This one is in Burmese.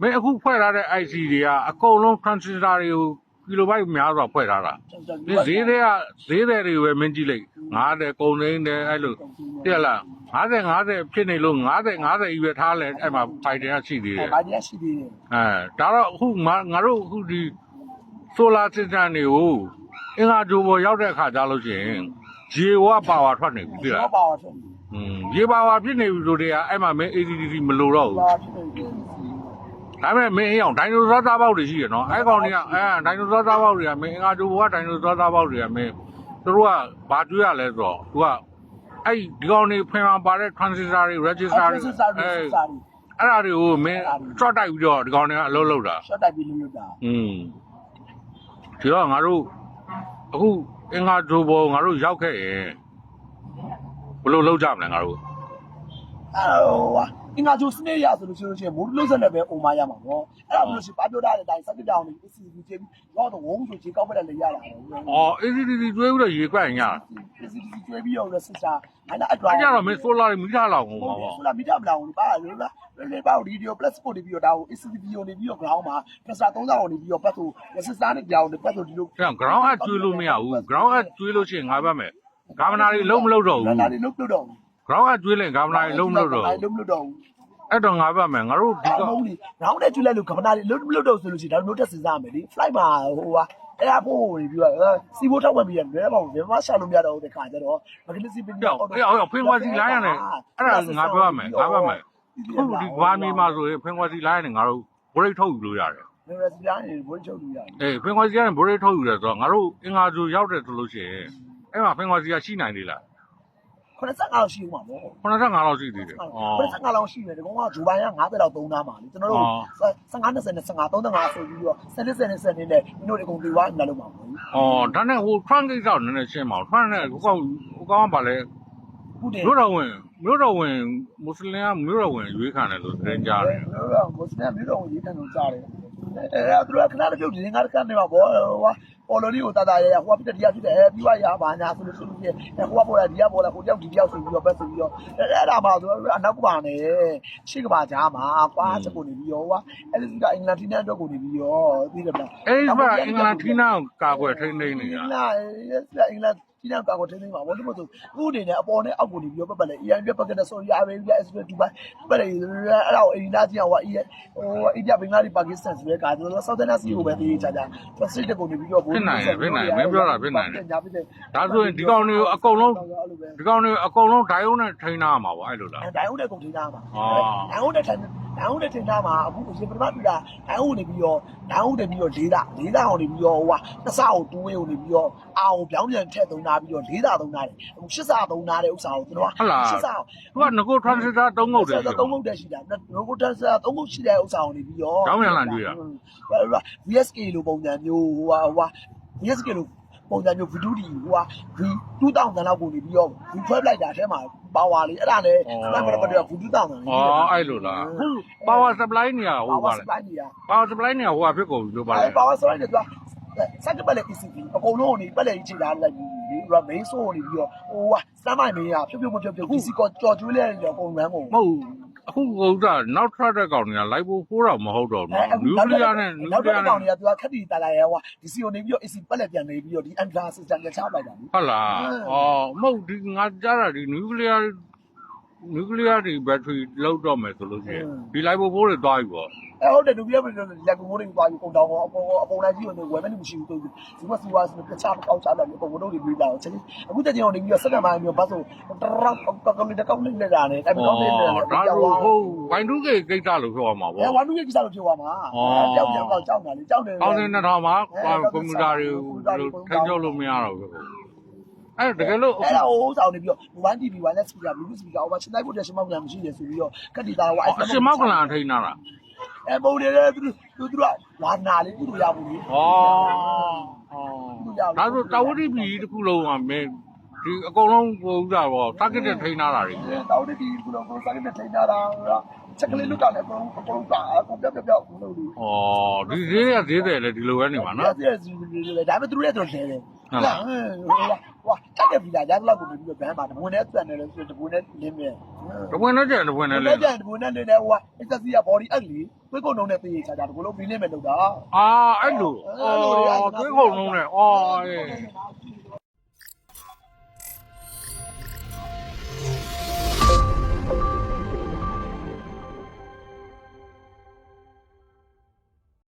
မင်းအခုဖွဲ့ထားတဲ့ IC တွေကအကုန်လုံး transistor တွေကိုကီလိုဘိုက်များစွာဖွဲ့ထားတာဒီဈေးတွေကဈေးတွေတွေပဲမင်းကြည့်လိုက်90ကုန်သိန်းတယ်အဲ့လိုပြက်လား50 50ဖြစ်နေလို့50 50ကြီးပဲထားလဲအဲ့မှာ fighter ကရှိသေးတယ်ဘာတရားရှိသေးတယ်အဲဒါတော့အခုငါငါတို့အခုဒီ solar system တွေကိုအင်္ဂါဂျိုပေါ်ရောက်တဲ့အခါကျလို့ရှိရင်ရေဝပါဝါထွက်နေပြီပြလားတော့ပါတော့อืมရေပါဝါဖြစ်နေပြီဆိုတဲ့ကအဲ့မှာမင်း ADDC မလိုတော့ဘူးပါဖြစ်နေတယ် ဒါပေမဲ့မင်းအအောင်ဒိုင်နိုဆောသားပေါက်တွေရှိရနော်အဲ့ကောင်တွေကအဲဒိုင်နိုဆောသားပေါက်တွေကမင်းအင်္ဂါဂျိုဘောကဒိုင်နိုဆောသားပေါက်တွေကမင်းသူတို့ကဘာကျွေးရလဲဆိုတော့သူကအဲ့ဒီကောင်တွေဖင်အောင်ပါတဲ့ transistor တွေ register တွေစစ်စားတွေအဲစစ်စားတွေအဲ့ဒါတွေကိုမင်း short တိုက်ပြီးတော့ဒီကောင်တွေကအလုပ်လုပ်တာရှော့တိုက်ပြီးလို့တာอืมဒီတော့ငါတို့အခုအင်္ဂါဂျိုဘောငါတို့ရောက်ခဲ့ရင်ဘယ်လိုလုပ်ကြမလဲငါတို့အော်ဟာ အင်္ဂါကျိုးစနေရဆိုလို့ရှိလို့ရှိရင်မိုးလုံးစက်နဲ့ပဲအုံမရမှာပေါ့အဲ့ဒါလို့ရှိရင်ဘာပြောတာလဲတိုင်းစက်ကြောင်နေ ACD ကျေးပြီးတော့တော့ဝုန်းဆိုချေကောက်ပက်တဲ့လေရလာတယ်အော် ACDC ကျွေးပြီးတော့ရေကွက်ရင်ရတာ ACD ကျွေးပြီးတော့စစ်စားအဲ့ဒါအတော့အဲ့ကြတော့မင်း solar တွေမိထားလောက်ကုန်ပါဟုတ်ပေါ့ဆိုလာမီတာမလောင်ပါလို့လားလေပါဗီဒီယို plus ပို့နေပြီးတော့ဒါကို ACD ကိုနေပြီးတော့ ground မှာ pressure 3000ကိုနေပြီးတော့ပတ်ဆိုစစ်စားနဲ့ကြောင်နေပတ်ဆိုဒီလိုအဲ့ ground အကျွေးလို့မရဘူး ground အကျွေးလို့ရှိရင်ငါဘက်မယ်ဂါမနာတွေလုံးမလုံးတော့ဘူးနားလေးလုတ်လို့တော့ ground အကျွေးရင်ဂါမနာတွေလုံးမလုံးတော့ဘူးလုံးမလို့တော့ဘူး အဲ့တော့ငါဘက်မယ်ငါတို့ဒီဒီကကောင်ကြီး round နဲ့ကျွလိုက်လို့ကမ္ဘာလေးလုံးမလို့တော့ဆိုလို့ရှိရင်ဒါတို့တက်စဉ်းစားမယ်လေ flight မှာဟိုဟာအဲ့ဒါပို့နေပြီးတော့စီဘိုးထောက်ဝင်ပြီးရတယ်လည်းပေါ့ဘယ်မှာရှာလို့မရတော့တဲ့ခါကျတော့မကလေးစီပင်းကြောက်အေးအောင်ဖင်ခွာစီလိုင်းရတယ်အဲ့ဒါငါဘက်မယ်ငါဘက်မယ်ခုဒီဘာမီမှာဆိုရင်ဖင်ခွာစီလိုင်းရတယ်ငါတို့ဘရိတ်ထုတ်ယူလို့ရတယ်နေရစီတိုင်းဘိုးချုပ်လို့ရတယ်အေးဖင်ခွာစီကနေဘရိတ်ထုတ်ယူတယ်ဆိုတော့ငါတို့အင်္ဂါဂျူရောက်တယ်ဆိုလို့ရှိရင်အဲ့မှာဖင်ခွာစီကရှိနိုင်သေးလား 85လောက်ရှိဦးမှာပေါ့85လောက်ရှိသေးတယ်ဩ85လောက်ရှိတယ်ဒီကောင်ကဂျိုဘိုင်းက90လောက်သုံးသားမှာလေကျွန်တော်တို့15 20နဲ့15 35ဆိုပြီးတော့7 7နဲ့7နဲ့နဲ့တို့ဒီကောင်ဒီဝါနာလို့မှာပေါ့ဩဒါနဲ့ဟို trunk ကိစ္စကိုနည်းနည်းရှင်းပါဦး trunk နဲ့ဟိုကောင်ဟိုကောင်ကဘာလဲဟုတ်တယ်မြို့တော်ဝင်မြို့တော်ဝင်မွတ်စလင်ကမြို့တော်ဝင်ရွေးခံတယ်လို့သတင်းကြားတယ်တို့ကမွတ်စလင်မျိုးတော်ရေးခံလို့ကြားတယ် အဲသူကခဏတပြုတ်ဒီငါတကနေမှာဘောဟိုပေါ်လိုလီကိုတာတာရရဟိုကပြတဲ့တရားဖြစ်တယ်ပြီးွားရပါညာဆိုလို့ဆိုလို့ဟိုကပေါ်လာဒီကပေါ်လာကိုတယောက်ဒီတယောက်ဆိုပြီးတော့ပဲဆိုပြီးတော့အဲ့ဒါမှဆိုတော့အနောက်ကပါနေရှေ့ကပါကြားမှာကွာချက်ကိုနေပြီးတော့ဟိုကအဲ့ဒီကအင်္ဂလန်တီးနဲ့အတွက်ကိုနေပြီးတော့ပြီးတယ်ဗျအဲ့ဒီကအင်္ဂလန်ထီနာကိုကာကွယ်ထိန်းသိမ်းနေအတာင်္ဂလန်အင်္ဂလန် ဒီနောက်ကောက်ထင်းနေမှာဘာလို့မဆိုခုအနေနဲ့အပေါ်နဲ့အောက်ကိုနေပြီးတော့ပတ်ပတ်လေ EM ပြပတ်ကတဲ့ဆိုရအမေရိက S တူပါပတ်လေအဲ့တော့အိန္ဒိယကြီးဟိုဟိုအိန္ဒိယဘင်္ဂလားဒေ့ပါကစ္စတန်ဆိုတဲ့ကာဆိုတော့ Southern Asia ကိုပဲတည်ကြကြ Pacific ကိုနေပြီးတော့ညာဖြစ်တယ်ဒါဆိုရင်ဒီကောင်တွေကိုအကုန်လုံးဒီကောင်တွေအကုန်လုံးဒိုင်ယုံနဲ့ထိန်းထားမှာပေါ့အဲ့လိုလားဒိုင်ဟုတ်တဲ့ကုန်ထင်းသားမှာဒိုင်ဟုတ်တဲ့ထိုင် ဒိုင်ဟုတ်တဲ့ထင်းသားမှာအခုရေပထမပြတာဒိုင်ဟုတ်နေပြီးတော့ဒိုင်ဟုတ်တယ်ပြီးတော့လေးတာလေးတာအောင်နေပြီးတော့ဟိုကနှစ်ဆအောင်တူးဝေးကိုနေပြီးတော့အာအောင်ပြောင်းပြန်ထက်သုံးသားပြီးတော့လေးတာသုံးသားတယ်အခုရှစ်ဆသုံးသားတဲ့ဥစ္စာကိုကျွန်တော်ကဟုတ်လားရှစ်ဆအောင်သူကငကို transistor သုံးငုတ်တယ်သုံးခုတက်ရှိတာရိုဘိုတက်ဆာသုံးခုရှိတဲ့ဥစ္စာကိုနေပြီးတော့ကျောင်းပြန်လာတွေ့တာ VSK လိုပုံစံမျိုးဟိုဟာဟိုဟာ VSK လို ပုံစံမျိုးဗီဒူဒီဟိုဟာ V 2000လောက်ကိုနေပြီးတော့ V 12လိုက်တာအဲမှာပါဝါလေးအဲ့ဒါလည်းအဲ့ဒါကတော့ဗီဒူ2000လေးဩအဲ့လိုလားဟို power supply နေရဟိုပါပါဝါစလေလိုက်နေတာ power supply နေရဟိုကဖြစ်ကုန်ပြီလို့ပါလေအဲ့ပါဝါစလိုက်နေသူကစက်ကပက်လက် ECP အကုန်လုံးကိုနေပက်လက်ကြီးချိန်ထားလိုက်ပြီးဒီက main source ကိုနေပြီးတော့ဟိုဟာစမ်းမိုင်မင်းကဖြုတ်ဖြုတ်မဖြုတ်ဖြုတ် DC ကောကြော်ကျွေးလဲရောပုံမှန်ကိုမဟုတ် အခုကုန်းကနောက်ထွက်တဲ့ကောင်တွေကလိုက်ဖို့ဖိုးတော့မဟုတ်တော့ဘူးနျူကလ িয়ার နဲ့နျူ နောက်က လ িয়ার ကောင် နဲ့ တွေကသူကခက်တီတာလာရဲဟိုဒီစီကိုနေပြီးတော့ AC ပက်လက်ပြန်နေပြီးတော့ဒီ Andra system ကချလိုက်တာလေ ဟုတ်လားဩမဟုတ်ဒီငါကြားတာဒီနျူကလ িয়ার နျူကလ িয়ার တွေဘက်ထရီလောက်တော့မယ်ဆိုလို့ရှိရင်ဒီလိုက်ဖို့ဖိုးတွေသွားပြီပေါ့အဲဟုတ်တယ်ဒူပြီးတော့လက်ကူမိုးတွေပါပြီးပုံတောင်းတော့အပေါ်အပေါ်လိုက်ကြီးကိုဝယ်မနေမရှိဘူးသူဒီမှာစီဝါဆိုပြချပေါက်ချလာပြီးပုံတို့တွေပြီးလာတော့ချက်အခုတည်းကျွန်တော်နေပြီးတော့စက္ကန့်မှမျိုးပတ်ဆိုတရောင်းကောက်ကောက်လေးတကောက်လေးလက်တာနဲ့အဲ့ဒီကောက်လေးလက်တာဒါဆိုဟို Y2K ကိစ္စလို့ပြောရမှာအဲပေါ့ဝမ်နူရဲ့ကိစ္စလို့ပြောပါမှာကြောက်ကြောက်ကြောက်တာလေကြောက်တယ်အောင်းတဲ့2000မှာကွန်ပျူတာတွေကိုထိန်းချုပ်လို့မရတော့ဘူး အဲ့တကယ်လို့အဲ့ဒါဟိုဆောင်နေပြီးတော့ One TV Wireless Speaker Bluetooth Speaker ဟိုမှာချင်းလိုက်ဖို့တရှမောက်ပြန်မရှိရဆိုပြီးတော့ကတိတာဟိုအရှင်မောက်ကလာထိန်းတာလားအဲပုံတွေလည်းသူသူသူကဝါနာလေးကုတူရဘူးလေဩဩဒါဆိုတာဝတိပြည်တစ်ခုလုံးကမင်းဒီအကုန်လုံးဟိုဥစ္စာပေါ့ target ထိန်းထားတာတွေတောင်းတတီကုလို့ကိုစားကနေထိန်းတာလားချက်ကလေးလွတ်တာလည်းအကုန်အကုန်တာအကုန်ပြောက်ပြောက်ပြောက်လို့လို့ဩဒီဈေးတွေကဈေးတယ်လေဒီလိုပဲနေပါနော်ဒါပြည့်စီလေဒါပေမဲ့သူတို့ရဲ့တော့လဲတယ် ဟုတ်လားဟိုတိုက်တယ်ပြီလားရသလောက်ကိုပြီးတော့ဘန်းပါတဘွန်းနဲ့ပြန်တယ်လို့ဆိုတဘွန်းနဲ့လင်းမြဲတပွင့်တော့ကြတပွင့်နဲ့လေပြန်တဘွန်းနဲ့လင်းတယ်ဟိုကအက်ဆက်စီက body အဲ့လီသွေးကုန်လုံးနဲ့ပြေးချာချာတကူလုံးပြီးနေမယ်လို့တာအာအဲ့လိုဩတွေးကုန်လုံးနဲ့ဩအေး